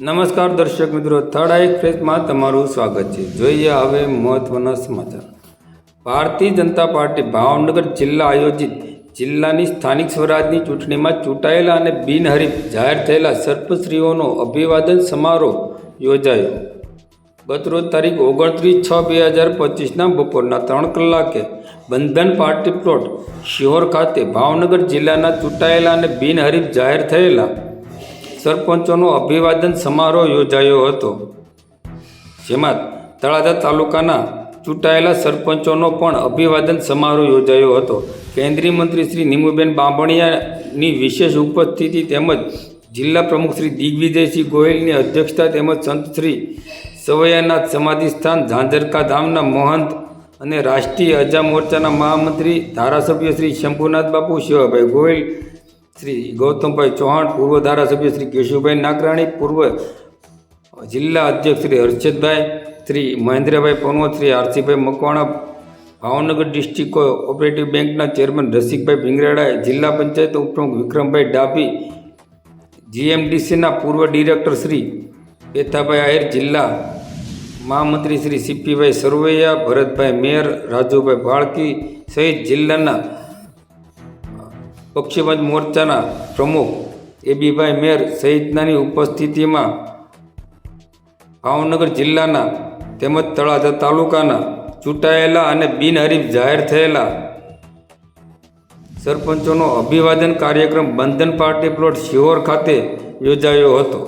નમસ્કાર દર્શક મિત્રો, થર્ડ આઈ એક્સપ્રેસમાં તમારું સ્વાગત છે. જોઈએ હવે મહત્વના સમાચાર. ભારતીય જનતા પાર્ટી ભાવનગર જિલ્લા આયોજિત જિલ્લાની સ્થાનિક સ્વરાજની ચૂંટણીમાં ચૂંટાયેલા અને બિનહરીફ જાહેર થયેલા સરપંચશ્રીઓનો અભિવાદન સમારોહ યોજાયો. ગતરોજ તારીખ ઓગણત્રીસ છ બે હજાર પચીસના બપોરના ત્રણ કલાકે બંધન પાર્ટી પ્લોટ શિહોર ખાતે ભાવનગર જિલ્લાના ચૂંટાયેલા અને બિનહરીફ જાહેર થયેલા સરપંચોનો અભિવાદન સમારોહ યોજાયો હતો, જેમાં તળાજા તાલુકાના ચૂંટાયેલા સરપંચોનો પણ અભિવાદન સમારોહ યોજાયો હતો. કેન્દ્રીય મંત્રી શ્રી નીમુબેન બાંભણિયાની વિશેષ ઉપસ્થિતિ તેમજ જિલ્લા પ્રમુખ શ્રી દિગ્વિજયસિંહ ગોયલની અધ્યક્ષતા તેમજ સંત શ્રી સવૈયાનાથ સમાધિ સ્થાન ઝાંઝરકા ધામના મહંત અને રાષ્ટ્રીય અજા મોરચાના મહામંત્રી ધારાસભ્ય શ્રી શંભુનાથ બાપુ, શિવાભાઈ ગોયલ શ્રી ગૌતમભાઈ ચૌહાણ, પૂર્વ ધારાસભ્ય શ્રી કેશુભાઈ નાગરાણી, પૂર્વ જિલ્લા અધ્યક્ષ શ્રી હર્ષદભાઈ, શ્રી મહેન્દ્રભાઈ પનોત, શ્રી આરસીભાઈ મકવાણા, ભાવનગર ડિસ્ટ્રિક્ટ કોઓપરેટિવ બેંકના ચેરમેન રસિકભાઈ ભીંગરાડાએ જિલ્લા પંચાયત ઉપપ્રમુખ વિક્રમભાઈ ડાભી, જીએમડીસીના પૂર્વ ડિરેક્ટર શ્રી પેથાભાઈ આહિર, જિલ્લા મહામંત્રી શ્રી સીપીભાઈ સરવૈયા, ભરતભાઈ મેયર, રાજુભાઈ ભાળકી સહિત જિલ્લાના પક્ષીવંજ મોરચાના પ્રમુખ એબીભાઈ મેર સહિતનાની ઉપસ્થિતિમાં ભાવનગર જિલ્લાના તેમજ તળાજા તાલુકાના ચૂંટાયેલા અને બિનહરીફ જાહેર થયેલા સરપંચોનો અભિવાદન કાર્યક્રમ બંધન પાર્ટી પ્લોટ શિહોર ખાતે યોજાયો હતો.